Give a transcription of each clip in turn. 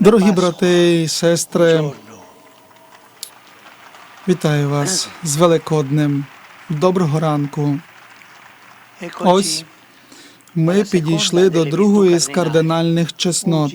Дорогі брати і сестри, вітаю вас з Великоднем. Доброго ранку. Ось ми підійшли до другої з кардинальних чеснот.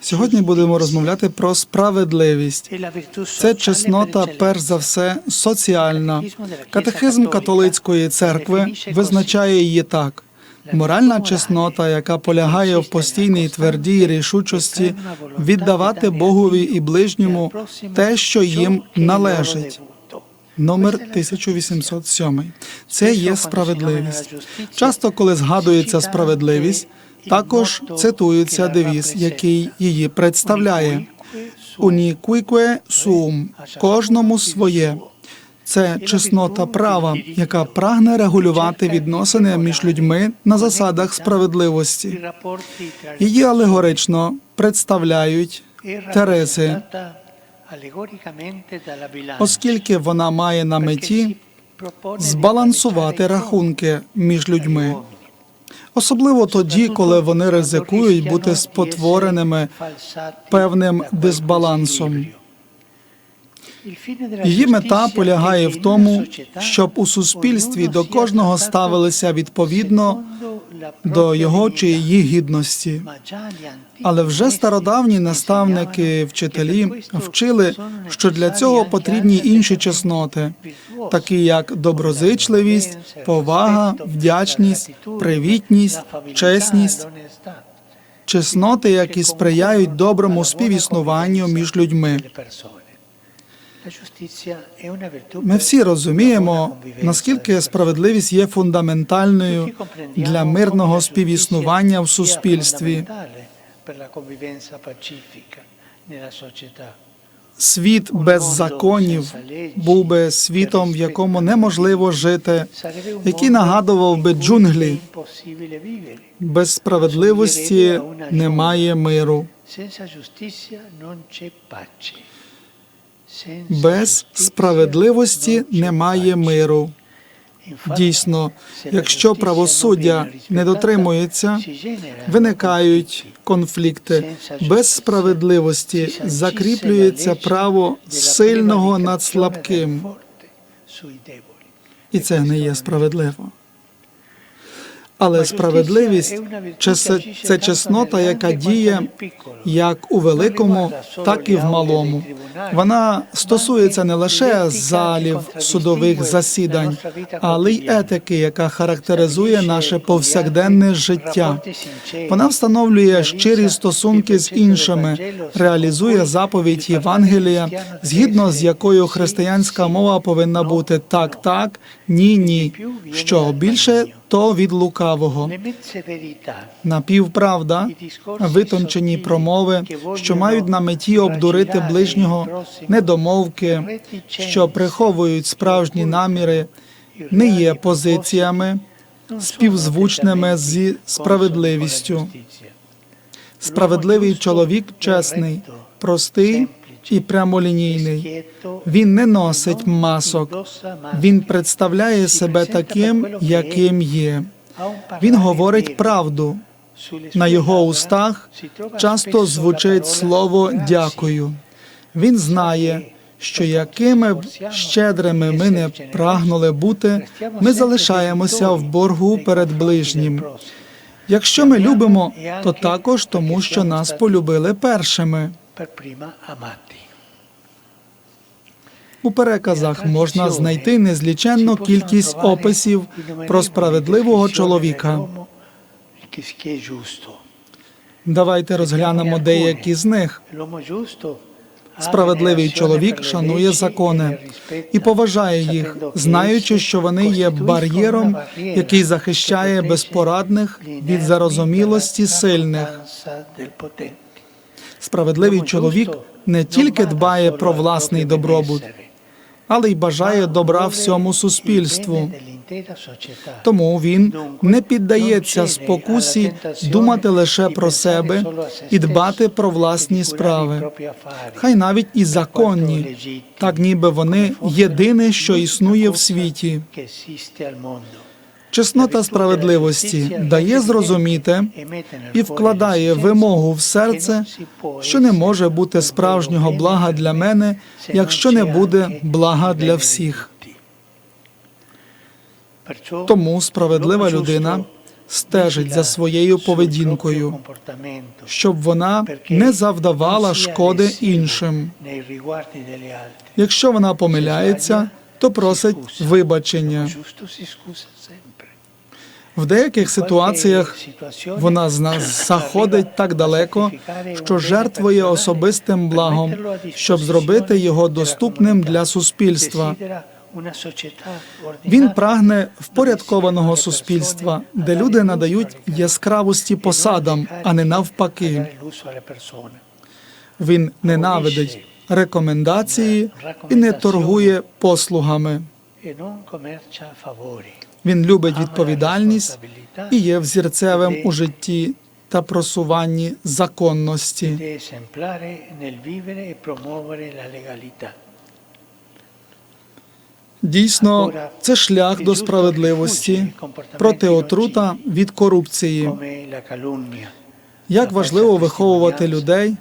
Сьогодні будемо розмовляти про справедливість. e Це чеснота, перш за все, соціальна. Катехизм католицької церкви визначає її так: моральна чеснота, яка полягає в постійній твердій рішучості віддавати Богові і ближньому те, що їм належить. Номер 1807. Це є справедливість. Часто, коли згадується справедливість, також цитується девіз, який її представляє. Унікуйкуе сум кожному своє. Це чеснота права, яка прагне регулювати відносини між людьми на засадах справедливості. Її алегорично представляють Тереси, оскільки вона має на меті збалансувати рахунки між людьми, особливо тоді, коли вони ризикують бути спотвореними певним дисбалансом. Її мета полягає в тому, щоб у суспільстві до кожного ставилися відповідно до його чи її гідності. Але вже стародавні наставники, вчителі вчили, що для цього потрібні інші чесноти, такі як доброзичливість, повага, вдячність, привітність, чесність, чесноти, які сприяють доброму співіснуванню між людьми. Ми всі розуміємо, наскільки справедливість є фундаментальною для мирного співіснування в суспільстві. Світ без законів був би світом, в якому неможливо жити, який нагадував би джунглі. Без справедливості немає миру. Без справедливості немає миру. Дійсно, якщо правосуддя не дотримується, виникають конфлікти. Без справедливості закріплюється право сильного над слабким, і це не є справедливо. Але справедливість це, чеснота, яка діє як у великому, так і в малому. Вона стосується не лише залів судових засідань, але й етики, яка характеризує наше повсякденне життя. Вона встановлює щирі стосунки з іншими, реалізує заповідь Євангелія, згідно з якою християнська мова повинна бути так, так, ні, ні. Що більше то від лукавого. Напівправда, витончені промови, що мають на меті обдурити ближнього, недомовки, що приховують справжні наміри, не є позиціями співзвучними зі справедливістю. Справедливий чоловік чесний, простий і прямолінійний. Він не носить масок. Він представляє себе таким, яким є. Він говорить правду. На його устах часто звучить слово дякую. Він знає, що якими б щедрими ми не прагнули бути, ми залишаємося в боргу перед ближнім. Якщо ми любимо, то також тому, що нас полюбили першими. У переказах можна знайти незліченну кількість описів про справедливого чоловіка. Давайте розглянемо деякі з них. Справедливий чоловік шанує закони і поважає їх, знаючи, що вони є бар'єром, який захищає безпорадних від зарозумілості сильних. Справедливий чоловік не тільки дбає про власний добробут, але й бажає добра всьому суспільству. Тому він не піддається спокусі думати лише про себе і дбати про власні справи. Хай навіть і законні, так ніби вони єдине, що існує в світі. Чеснота справедливості дає зрозуміти і вкладає вимогу в серце, що не може бути справжнього блага для мене, якщо не буде блага для всіх. Тому справедлива людина стежить за своєю поведінкою, щоб вона не завдавала шкоди іншим. Якщо вона помиляється, то просить вибачення. В деяких ситуаціях вона з нас заходить так далеко, що жертвує особистим благом, щоб зробити його доступним для суспільства. Він прагне впорядкованого суспільства, де люди надають яскравості посадам, а не навпаки. Він ненавидить рекомендації і не торгує послугами. Він любить відповідальність і є взірцевим у житті та просуванні законності. e. Дійсно, це шлях до справедливості, проти отрута від корупції. Як важливо виховувати людей,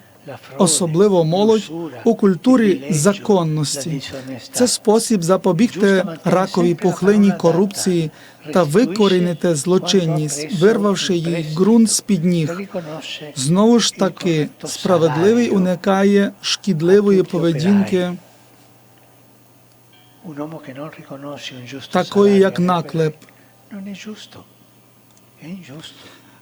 особливо молодь, у культурі законності. Це спосіб запобігти раковій пухлині корупції та викорінити злочинність, вирвавши їй ґрунт з під ніг. Знову ж таки, справедливий уникає шкідливої поведінки, такої як наклеп,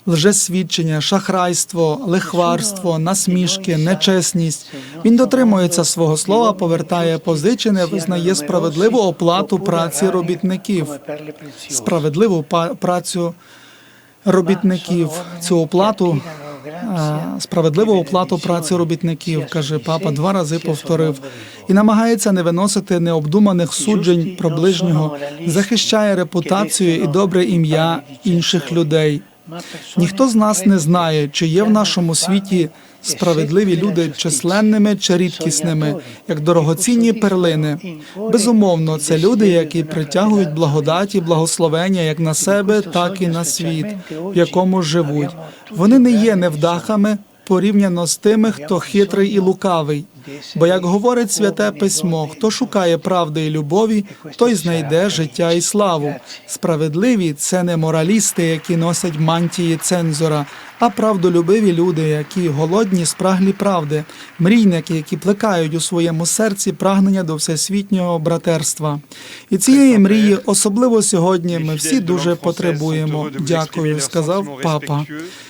лжесвідчення, шахрайство, лихварство, насмішки, нечесність. Він дотримується свого слова, повертає позичене, визнає справедливу оплату праці робітників. Справедливу працю робітників. Цю оплату справедливу оплату праці робітників, каже папа, два рази повторив, і намагається не виносити необдуманих суджень про ближнього, захищає репутацію і добре ім'я інших людей. Ніхто з нас не знає, чи є в нашому світі справедливі люди численними чи рідкісними, як дорогоцінні перлини. Безумовно, це люди, які притягують благодаті, благословення як на себе, так і на світ, в якому живуть. Вони не є невдахами порівняно з тими, хто хитрий і лукавий. Бо, як говорить святе письмо, хто шукає правди і любові, той знайде життя і славу. Справедливі це не моралісти, які носять мантії цензора, а правдолюбиві люди, які голодні, спраглі правди, мрійники, які плекають у своєму серці прагнення до всесвітнього братерства. І цієї мрії, особливо сьогодні, ми всі дуже потребуємо. Дякую, сказав папа.